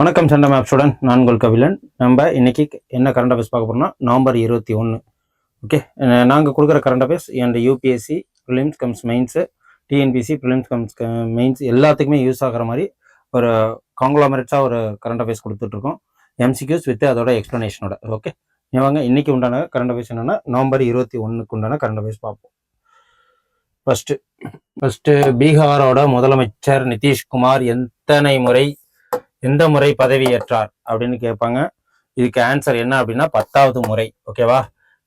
வணக்கம் சண்டை மேப்ஸுடன். நான் உங்கள் கபிலன். நம்ம இன்னைக்கு என்ன கரண்ட் அஃபேர்ஸ் பார்க்க போறோம்னா நவம்பர் இருபத்தி ஒன்று ஓகே நாங்கள் கொடுக்குற கரண்ட் அஃபேர்ஸ் என் UPSC prelims cum mains TNPSC prelims cum mains எல்லாத்துக்குமே யூஸ் ஆகிற மாதிரி ஒரு காங்க்ளாமரேட்ஸாக ஒரு கரண்ட் அஃபேர்ஸ் கொடுத்துட்ருக்கோம் எம்சிக்யூஸ் வித் அதோட எக்ஸ்ப்ளனேஷனோட ஓகே வாங்க இன்னைக்கு உண்டான கரண்ட் அஃபேர்ஸ் என்னன்னா நவம்பர் இருபத்தி ஒன்றுக்கு உண்டான கரண்ட் அஃபேர்ஸ் பார்ப்போம். ஃபர்ஸ்ட் ஃபர்ஸ்ட் பீகாரோட முதலமைச்சர் நிதிஷ்குமார் எத்தனை முறை எந்த முறை பதவியேற்றார் அப்படின்னு கேட்பாங்க. இதுக்கு ஆன்சர் என்ன அப்படின்னா பத்தாவது முறை ஓகேவா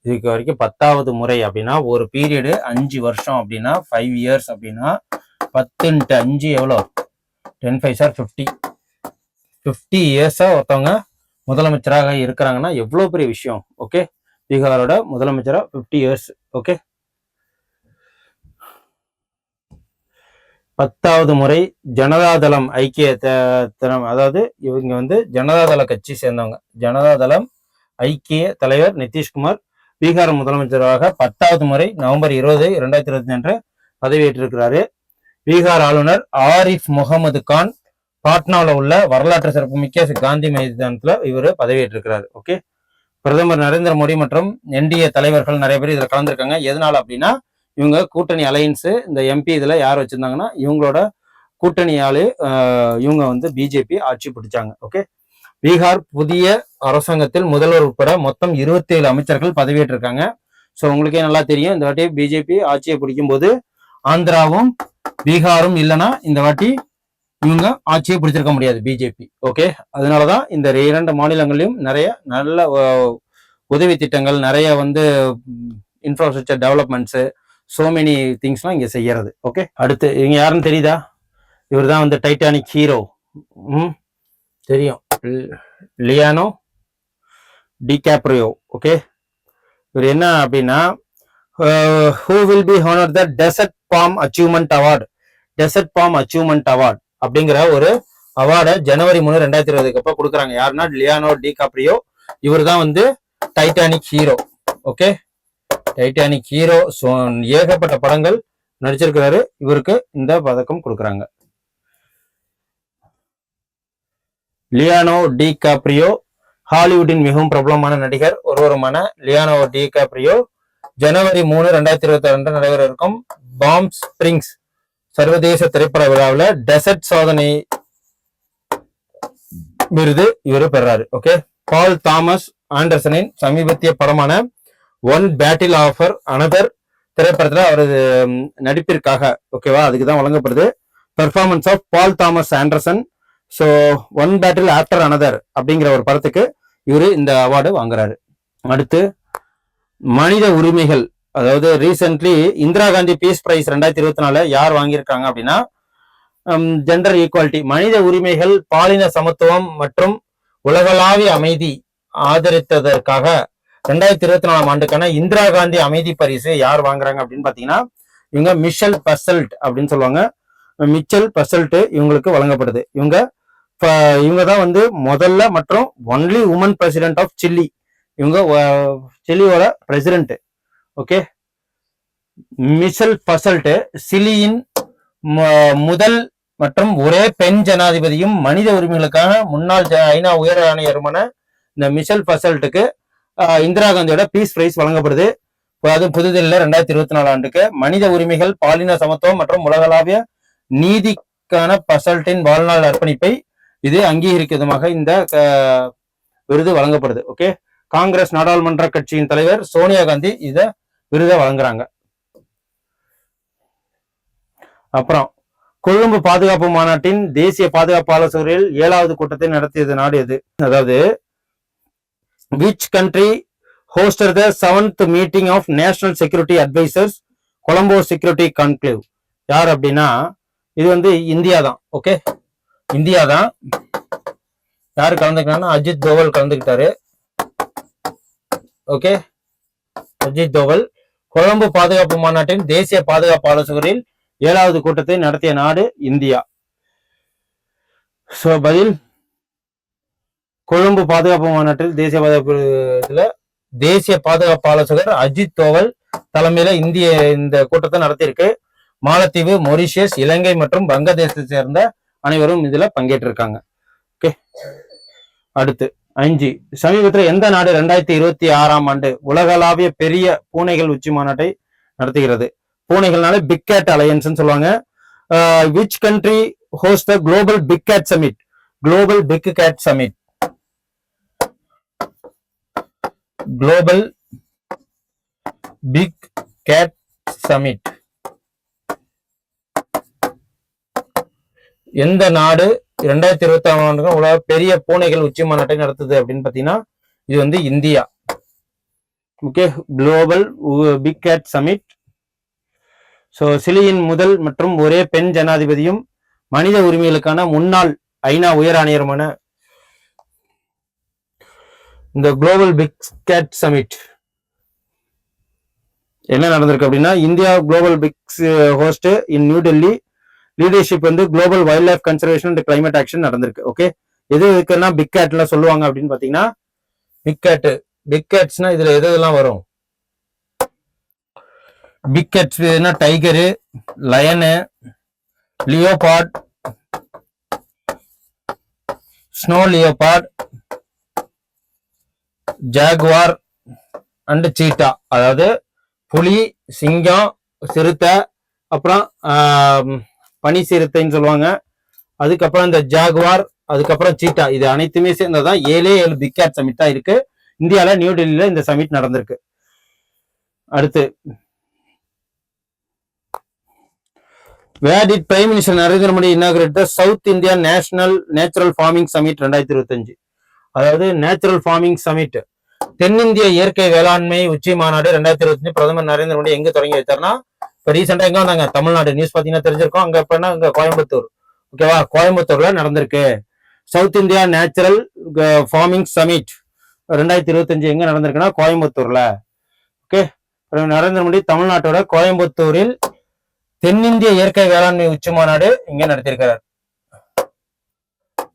இதுக்கு வரைக்கும் பத்தாவது முறை அப்படின்னா ஒரு பீரியடு அஞ்சு வருஷம் அப்படின்னா ஃபைவ் இயர்ஸ் அப்படின்னா பத்துன்ட்டு அஞ்சு எவ்வளோ ten five sir fifty fifty இயர்ஸாக ஒருத்தவங்க முதலமைச்சராக இருக்கிறாங்கன்னா எவ்வளோ பெரிய விஷயம் ஓகே பீகாரோட முதலமைச்சராக ஃபிஃப்டி இயர்ஸ் ஓகே பத்தாவது முறை ஜனதாதளம் ஐக்கிய த- அதாவது இவங்க வந்து ஜனதாதள கட்சி சேர்ந்தவங்க. ஜனதாதளம் ஐக்கிய தலைவர் நிதிஷ்குமார் பீகார் முதலமைச்சராக பத்தாவது முறை நவம்பர் இருபது இரண்டாயிரத்தி இருபத்தி அன்று பதவியேற்றிருக்கிறாரு. பீகார் ஆளுநர் ஆரிஃப் முகமது கான் பாட்னாவில் உள்ள வரலாற்று சிறப்புமிக்க காந்தி மைதானத்தில் இவர் பதவியேற்றிருக்கிறாரு. ஓகே? பிரதமர் நரேந்திர மோடி மற்றும் என்டிஏ தலைவர்கள் நிறைய பேர் இதில் கலந்துருக்காங்க. எதனால அப்படின்னா இவங்க கூட்டணி அலையன்ஸு இந்த எம்பி இதில் யார் வச்சுருந்தாங்கன்னா இவங்களோட கூட்டணியாலே இவங்க வந்து பிஜேபி ஆட்சி பிடிச்சாங்க ஓகே பீகார் புதிய அரசாங்கத்தில் முதல்வர் உட்பட மொத்தம் 27 அமைச்சர்கள் பதவியேற்றிருக்காங்க. ஸோ உங்களுக்கே நல்லா தெரியும் இந்த வாட்டி பிஜேபி ஆட்சியை பிடிக்கும் போது ஆந்திராவும் பீகாரும் இல்லைன்னா இந்த வாட்டி இவங்க ஆட்சியை பிடிச்சிருக்க முடியாது பிஜேபி ஓகே அதனால தான் இந்த இரண்டு மாநிலங்களிலும் நிறைய நல்ல உதவி திட்டங்கள் நிறைய வந்து இன்ஃப்ராஸ்ட்ரக்சர் டெவலப்மெண்ட்ஸு ஸோ மெனி திங்ஸ்லாம் இங்கே செய்யறது. ஓகே அடுத்து இவங்க யாருன்னு தெரியுதா? இவர் தான் வந்து டைட்டானிக் ஹீரோ ம்? தெரியும். லியானோ டிகாப்ரியோ ஓகே இவர் என்ன அப்படின்னா who will be honour the desert palm achievement award desert palm achievement award அப்படிங்கிற ஒரு அவார்டை ஜனவரி மூணு ரெண்டாயிரத்தி இருபதுக்கு அப்போ கொடுக்குறாங்க. யாருன்னா லியானோ டிகாப்ரியோ இவர் தான் வந்து Titanic hero okay Titanic hero ஏகப்பட்ட படங்கள் நடிச்சிருக்கிறாரு. இவருக்கு இந்த பதக்கம் கொடுக்குறாங்க. லியானோ டி காப்ரியோ ஹாலிவுட்டின் மிகவும் பிரபலமான நடிகர் ஒருவருமான லியானோ டி காப்ரியோ ஜனவரி மூணு ரெண்டாயிரத்தி இருபத்தி ரெண்டு நடைபெற இருக்கும் பாம் ஸ்பிரிங்ஸ் சர்வதேச திரைப்பட விழாவில் டெசர்ட் சாதனை விருது இவர் பெறாரு. ஓகே? பால் தாமஸ் ஆண்டர்சனின் சமீபத்திய படமான ஒன் பேட்டில் ஆஃபர் அனதர் திரைப்படத்தில் அவரது நடிப்பிற்காக ஓகேவா அதுக்கு தான் வழங்கப்படுது. Performance of Paul Thomas Anderson so one battle after another அப்படிங்கிற ஒரு படத்துக்கு இவர் இந்த அவார்டு வாங்குறாரு. அடுத்து மனித உரிமைகள். அதாவது recently Indira Gandhi peace prize ரெண்டாயிரத்தி இருபத்தி நாலு யார் வாங்கியிருக்காங்க அப்படின்னா ஜெண்டர் ஈக்குவாலிட்டி மனித உரிமைகள் பாலின சமத்துவம் மற்றும் உலகளாவிய அமைதி ஆதரித்ததற்காக ரெண்டாயிரத்தி இருபத்தி நாலாம் ஆண்டுக்கான இந்திரா காந்தி அமைதி பரிசு யார் வாங்குறாங்க அப்படின்னு பாத்தீங்கன்னா இவங்க மிஷல் பசல்ட் அப்படின்னு சொல்லுவாங்க. மிச்சல் பசல்ட் இவங்களுக்கு வழங்கப்படுது. இவங்க இவங்க தான் வந்து முதல்ல மற்றும் only woman president of Chile இவங்க சில்லியோட பிரசிடென்ட் ஓகே மிஷல் பசல்ட் சிலியின் முதல் மற்றும் ஒரே பெண் ஜனாதிபதியும் மனித உரிமைகளுக்கான முன்னாள் ஜ- ஐநா உயர் ஆணையருமான இந்த மிஷல் பசல்ட்டுக்கு இந்திரா காந்தியோட பீஸ் பிரைஸ் வழங்கப்படுது. அதாவது அது புதுதில்லியில் ரெண்டாயிரத்தி இருபத்தி நாலு ஆண்டுக்கு மனித உரிமைகள் பாலின சமத்துவம் மற்றும் உலகளாவிய நீதிக்கான பசல்ட்டின் வாழ்நாள் அர்ப்பணிப்பை இது அங்கீகரிக்கிறதுமாக இந்த விருது வழங்கப்படுது. ஓகே காங்கிரஸ் நாடாளுமன்ற கட்சியின் தலைவர் சோனியா காந்தி இத விருதை வழங்குறாங்க. அப்புறம் கொழும்பு பாதுகாப்பு மாநாட்டின் தேசிய பாதுகாப்பு ஆலோசகரில் ஏழாவது கூட்டத்தை நடத்தியது நாடு எது? அதாவது which country hosted the seventh meeting of national security advisers Colombo security conclave யார் அப்படின்னா இது வந்து இந்தியா தான் ஓகே இந்தியா தான். யார் கலந்துக்கிட்டாங்கன்னா அஜித் தோவல் கலந்துக்கிட்டாரு. ஓகே அஜித் தோவல். கொழும்பு பாதுகாப்பு மாநாட்டின் தேசிய பாதுகாப்பு ஆலோசகரில் ஏழாவது கூட்டத்தை நடத்திய நாடு இந்தியா. சோ பதில் கொழும்பு பாதுகாப்பு மாநாட்டில் தேசிய பாதுகாப்பு இதுல தேசிய பாதுகாப்பு ஆலோசகர் அஜித் தோவல் தலைமையில இந்திய இந்த கூட்டத்தை நடத்தியிருக்கு. மாலத்தீவு மொரிஷியஸ் இலங்கை மற்றும் வங்கதேசத்தை சேர்ந்த அனைவரும் இதுல பங்கேற்றிருக்காங்க. ஓகே. அடுத்து அஞ்சு சமீபத்தில் எந்த நாடு ரெண்டாயிரத்தி இருபத்தி ஆறாம் ஆண்டு உலகளாவிய பெரிய பூனைகள் உச்சி மாநாட்டை நடத்துகிறது? பூனைகள்னால பிக் கேட் அலையன்ஸ் சொல்லுவாங்க. Which country host the global big cat summit global big cat summit global big cat summit எந்த நாடு இரண்டாயிரத்தி இருபத்தி ஆறாம் ஆண்டு உலக பெரிய பூனைகள் உச்சி மாநாட்டை நடத்துது அப்படின்னு பார்த்தீங்கன்னா இது வந்து India. Okay global big cat summit so சிலியின் முதல் மற்றும் ஒரே பெண் ஜனாதிபதியும் மனித உரிமைகளுக்கான முன்னாள் ஐநா உயர் ஆணையருமான இந்த குளோபல் பிக் கேட் சமிட் என்ன நடந்திருக்கு அப்படின்னா India global big host in New Delhi leadership வந்து global wild life conservation and climate action நடந்திருக்கு ஓகே எது இருக்குன்னா பிக் கேட்லாம் சொல்லுவாங்க அப்படின்னு பாத்தீங்கன்னா பிக் கேட்டு பிக் கேட்ஸ்னா இதுல எது எதெல்லாம் வரும்? Big cats tiger lion leopard snow leopard jaguar and cheetah. அதாவது புலி சிங்கம் சிறுத்தை அப்புறம் பனி சிறுத்தைன்னு சொல்லுவாங்க. அதுக்கப்புறம் இந்த ஜாகுவார் அதுக்கப்புறம் சீட்டா. இது அனைத்துமே சேர்ந்ததான் ஏழே ஏழு பிக் கேட் சமிட் தான் இருக்கு. இந்தியாவில் நியூ டெல்லியில இந்த சமிட் நடந்திருக்கு. அடுத்து. Where did prime minister Narendra Modi inaugurate the south India national natural farming summit ரெண்டாயிரத்தி இருபத்தஞ்சு. அதாவது நேச்சுரல் ஃபார்மிங் சமிட் தென்னிந்திய இயற்கை வேளாண்மை உச்சி மாநாடு ரெண்டாயிரத்தி இருபத்தஞ்சு பிரதமர் நரேந்திர மோடி எங்க தொடங்கி வைத்தார்னா இப்ப ரீசெண்டா எங்க வந்தாங்க? தமிழ்நாடு நியூஸ் பாத்தீங்கன்னா தெரிஞ்சிருக்கோம். அங்க எப்பன்னா இங்க கோயம்புத்தூர். ஓகேவா கோயம்புத்தூர்ல நடந்திருக்கு. South India natural farming summit ரெண்டாயிரத்தி இருபத்தஞ்சு எங்க நடந்திருக்குன்னா கோயம்புத்தூர்ல. ஓகே நரேந்திர மோடி தமிழ்நாட்டோட கோயம்புத்தூரில் தென்னிந்திய இயற்கை வேளாண்மை உச்சி மாநாடு இங்க நடத்தியிருக்கிறார்.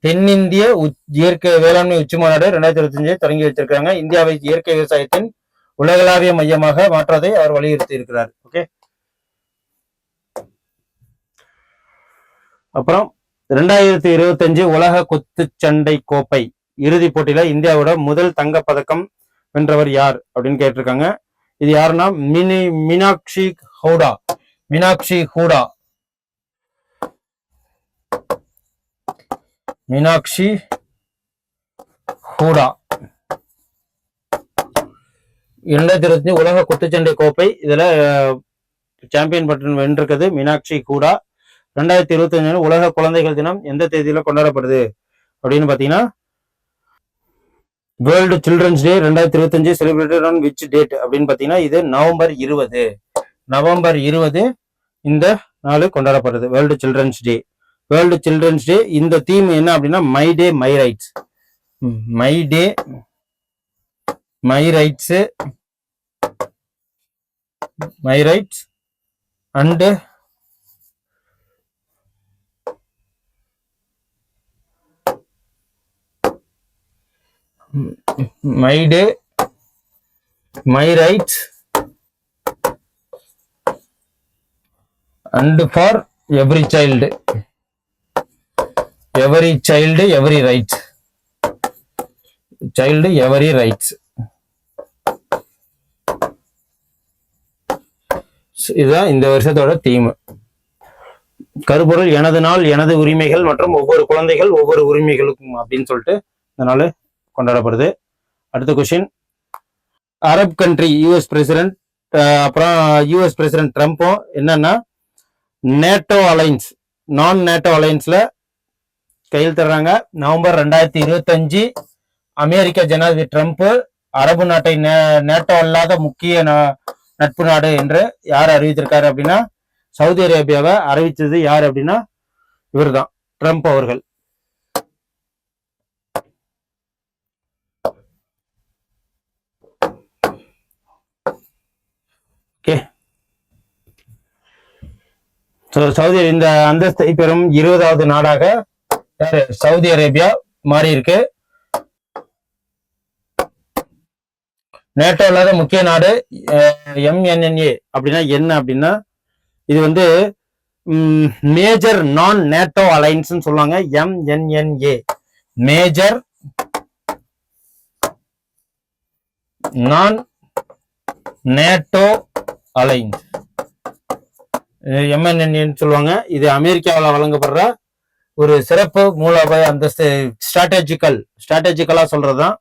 தென்னிந்திய இயற்கை வேளாண்மை உச்சி மாநாடு ரெண்டாயிரத்தி இருபத்தஞ்சு தொடங்கி வச்சிருக்காங்க இந்தியாவை இயற்கை விவசாயத்தின் உலகளாவிய மையமாக மாற்றதை அவர் வலியுறுத்தி இருக்கிறார். ஓகே அப்புறம் ரெண்டாயிரத்தி இருபத்தஞ்சு உலக குத்துச்சண்டை கோப்பை இறுதிப் போட்டியில இந்தியாவோட முதல் தங்க பதக்கம் வென்றவர் யார் அப்படின்னு கேட்டிருக்காங்க. இது யாருன்னா மினி மீனாட்சி ஹவுடா. மீனாட்சி ஹூடா மீனாட்சி ஹூடா. இரண்டாயிரத்தி இருபத்தி உலக குத்துச்சண்டை கோப்பை. இதுல சாம்பியன் பட்டன் வென்றிருக்கிறது மீனாட்சி ஹூடா. ரெண்டாயிரத்தி இருபத்தி அஞ்சு உலக குழந்தைகள் தினம் எந்த தேதியில கொண்டாடப்படுது? அப்படின்னு பாத்தீங்கன்னா வேர்ல்டு சில்ட்ரன்ஸ் டே ரெண்டாயிரத்தி இருபத்தஞ்சு செலிப்ரேட்டட் ஆன் விச் டேட் அப்படின்னு பாத்தீங்கன்னா இது நவம்பர் இருபது. நவம்பர் இருபது இந்த நாள் கொண்டாடப்படுது world children's day world children's day இந்த தீம் என்ன அப்படின்னா my day my rights my day my rights my rights and my day my rights and for every child every child every rights child every rights இதுதான் இந்த வருஷத்தோட theme கருப்பொருள் எனது நாள் எனது உரிமைகள் மற்றும் ஒவ்வொரு குழந்தைகள் ஒவ்வொரு உரிமைகளுக்கும் அப்படின்னு சொல்லிட்டு இந்த நாள் கொண்டாடப்படுது. அடுத்த question Arab country US president அப்புறம் யூஎஸ் பிரசிடென்ட் ட்ரம்ப்பும் என்னன்னா நேட்டோ அலைன்ஸ் நான் நேட்டோ அலைன்ஸில் கையெழுத்திடுறாங்க நவம்பர் ரெண்டாயிரத்தி இருபத்தஞ்சு அமெரிக்க ஜனாதிபதி ட்ரம்ப் அரபு நாட்டை நேட்டோ அல்லாத முக்கிய நட்பு நாடு என்று யார் அறிவித்திருக்காரு அப்படின்னா சவுதி அரேபியாவை அறிவித்தது யார் அப்படின்னா இவர்தான் ட்ரம்ப் அவர்கள். ஓகே. ஸோ சவுதி இந்த அந்தஸ்தை பெறும் இருபதாவது நாடாக சவுதி அரேபியா மாறி இருக்கு. நேட்டோ இல்லாத முக்கிய நாடு எம்என்என்ஏ. அப்படின்னா என்ன அப்படின்னா இது வந்து மேஜர் நான் நேட்டோ அலைன்ஸ் சொல்லுவாங்க MNNA. Major non NATO alliance எம்என்என்ஏன்னு சொல்லுவாங்க. இது அமெரிக்காவில் வழங்கப்படுற ஒரு சிறப்பு மூலோபாய அந்தஸ்து ஸ்ட்ராட்டஜிக்கல் ஸ்ட்ராட்டஜிக்கலா சொல்றதுதான்.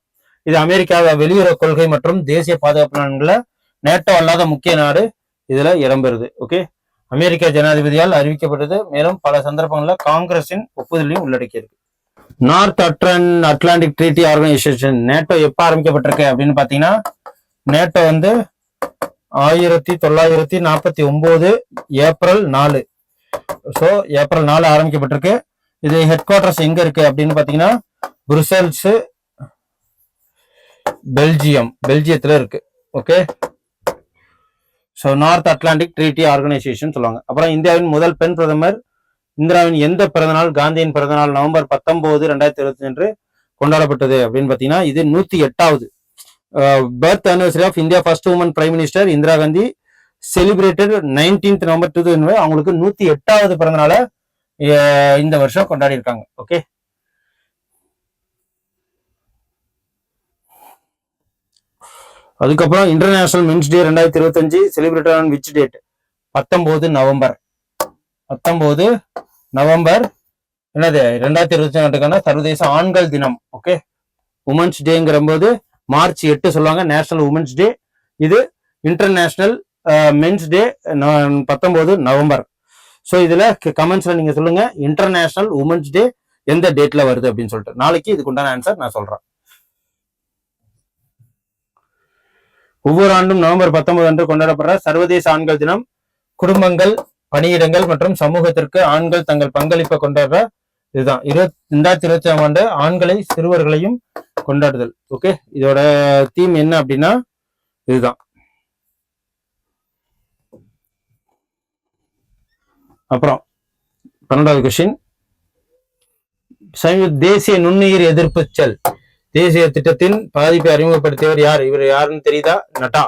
இது அமெரிக்காவை வெளியுறவு கொள்கை மற்றும் தேசிய பாதுகாப்பு நலன்களை நேட்டோ அல்லாத முக்கிய நாடு இதுல இடம்பெறுது ஓகே அமெரிக்க ஜனாதிபதியால் அறிவிக்கப்பட்டது. மேலும் பல சந்தர்ப்பங்களில் காங்கிரஸின் ஒப்புதலையும் உள்ளடக்கியிருக்கு. நார்த் அட்ரன் அட்லாண்டிக் ட்ரீட்டி ஆர்கனைசேஷன் நேட்டோ எப்போ ஆரம்பிக்கப்பட்டிருக்கு அப்படின்னு பார்த்தீங்கன்னா நேட்டோ வந்து ஆயிரத்தி தொள்ளாயிரத்தி நாற்பத்தி ஒன்பது ஏப்ரல் நாலு. ஸோ ஏப்ரல் நாலு ஆரம்பிக்கப்பட்டிருக்கு. இது ஹெட் குவார்டர்ஸ் எங்க இருக்கு அப்படின்னு பாத்தீங்கன்னா புருசல்ஸ் பெல்ஜியம் பெல்ஜியத்துல இருக்கு. Okay so North Atlantic Treaty Organization சொல்லுவாங்க. அப்புறம் இந்தியாவின் முதல் பெண் பிரதமர் இந்திராவின் எந்த பிறந்தநாள் காந்தியின் பிறந்தநாள் நவம்பர் பத்தொன்பது ரெண்டாயிரத்தி இருபத்தி அன்று கொண்டாடப்பட்டது அப்படின்னு பாத்தீங்கன்னா இது நூத்தி எட்டாவது. Uh, birth anniversary of India first woman prime minister Indira Gandhi celebrated nineteenth November two thousand அவங்களுக்கு நூத்தி எட்டாவது பிறந்தநாளை இந்த வருஷம் கொண்டாடி இருக்காங்க. ஓகே அதுக்கப்புறம் இன்டர்நேஷனல் மென்ஸ் டே ரெண்டாயிரத்தி இருபத்தஞ்சு செலிப்ரேட்டட் ஆன் விச் டேட் பத்தொன்பது நவம்பர். பத்தொன்பது நவம்பர் என்னது? ரெண்டாயிரத்தி இருபத்தி நாட்டுக்கான சர்வதேச ஆண்கள் தினம். ஓகே உமன்ஸ் டேங்கிற போது மார்ச் எட்டு சொல்லுவாங்க நேஷனல் உமன்ஸ் டே இது இன்டர்நேஷனல் மென்ஸ் டே பத்தொன்பது நவம்பர். ஸோ இதுல கமெண்ட்ஸ்ல நீங்க சொல்லுங்க. இன்டர்நேஷ்னல் உமன்ஸ் டே எந்த டேட்ல வருது அப்படின்னு சொல்லிட்டு. நாளைக்கு இதுக்கு உண்டான ஆன்சர் நான் சொல்றேன். ஒவ்வொரு ஆண்டும் நவம்பர் பத்தொன்பது அன்று கொண்டாடப்படுற சர்வதேச ஆண்கள் தினம் குடும்பங்கள் பணியிடங்கள் மற்றும் சமூகத்திற்கு ஆண்கள் தங்கள் பங்களிப்பை கொண்டாடுற இதுதான். இருபத்தி ரெண்டாயிரத்தி இருபத்தி ஆண்டு ஆண்களை சிறுவர்களையும் கொண்டாடுதல். ஓகே இதோட தீம் என்ன அப்படின்னா இதுதான். அப்புறம் பன்னெண்டாவது கொஸ்டின் தேசிய நுண்ணுயிர் எதிர்ப்பு செல். தேசிய திட்டத்தின் பாதிப்பை அறிமுகப்படுத்தியவர் யார்? இவர் யாருன்னு தெரியுதா? நட்டா.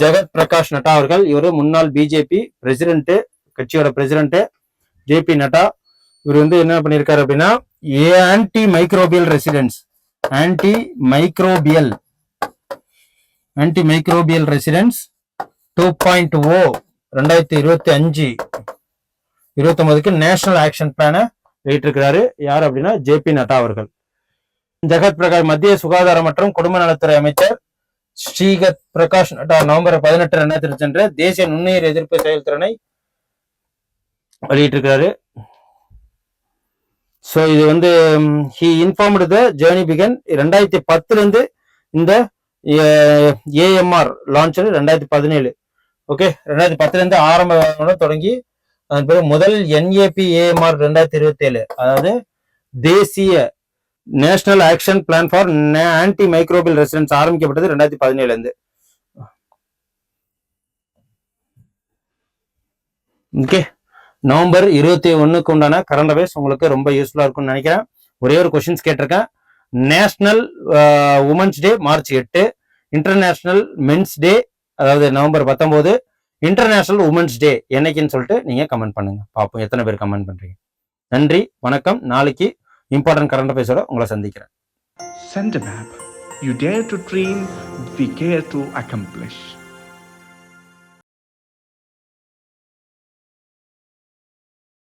ஜெகத் பிரகாஷ் நட்டா அவர்கள். இவர் முன்னாள் பிஜேபி பிரசிடென்ட் கட்சியோட பிரசிடென்ட் ஜேபி நட்டா. இவர் வந்து என்ன பண்ணியிருக்காரு அப்படின்னா anti microbial resistance anti microbial anti microbial resistance two point O ரெண்டாயிரத்தி இருபத்தி அஞ்சு. இருபத்தி ஒன்பதுக்கு நேஷனல் ஆக்ஷன் பிளானை வெளியிட்டிருக்கிறாரு. யார் அப்படின்னா ஜேபி நட்டா அவர்கள். ஜெகத் பிரகாஷ் மத்திய சுகாதார மற்றும் குடும்ப நலத்துறை அமைச்சர் ஸ்ரீகத் பிரகாஷ் நட்டா நவம்பர் பதினெட்டு ரெண்டாயிரத்தி சென்ற தேசிய நுண்ணுயிர் எதிர்ப்பு செயல்திறனை வெளியிட்டிருக்கிறாரு. ஸோ இது வந்து he informed the journey began ரெண்டாயிரத்தி பத்துல இருந்து இந்த ஏஎம்ஆர் லான்ச் ரெண்டாயிரத்தி பதினேழு. ஓகே ரெண்டாயிரத்தி பத்துல இருந்து ஆரம்ப தொடங்கி அதன் பிறகு முதல் என்ஏபி ஏஎம்ஆர் ரெண்டாயிரத்தி இருபத்தி ஏழு அதாவது தேசிய national action plan for anti microbial resistance ஆரம்பிக்கப்பட்டது ரெண்டாயிரத்தி பதினேழுல இருந்து. ஓகே. நவம்பர் இருபத்தி ஒண்ணுக்கு உண்டான கரண்ட் அஃபேர்ஸ் உங்களுக்கு ரொம்ப யூஸ்ஃபுல்லா இருக்கும்னு நினைக்கிறேன். ஒரே ஒரு கொஸ்டின்ஸ் கேட்டிருக்கேன். நேஷனல் உமன்ஸ் டே மார்ச் எட்டு. இன்டர்நேஷனல் மென்ஸ் டே அதாவது நவம்பர் பத்தொன்பது. இன்டர்நேஷனல் உமன்ஸ் டே என்னைக்குன்னு சொல்லிட்டு நீங்க கமெண்ட் பண்ணுங்க பார்ப்போம் எத்தனை பேர் கமெண்ட் பண்றீங்க நன்றி வணக்கம் நாளைக்கு இம்பார்ட்டன்ட் கரண்ட் அஃபேர்ஸோட உங்களை சந்திக்கிறேன் Send a map. You dare to dream, we care to accomplish.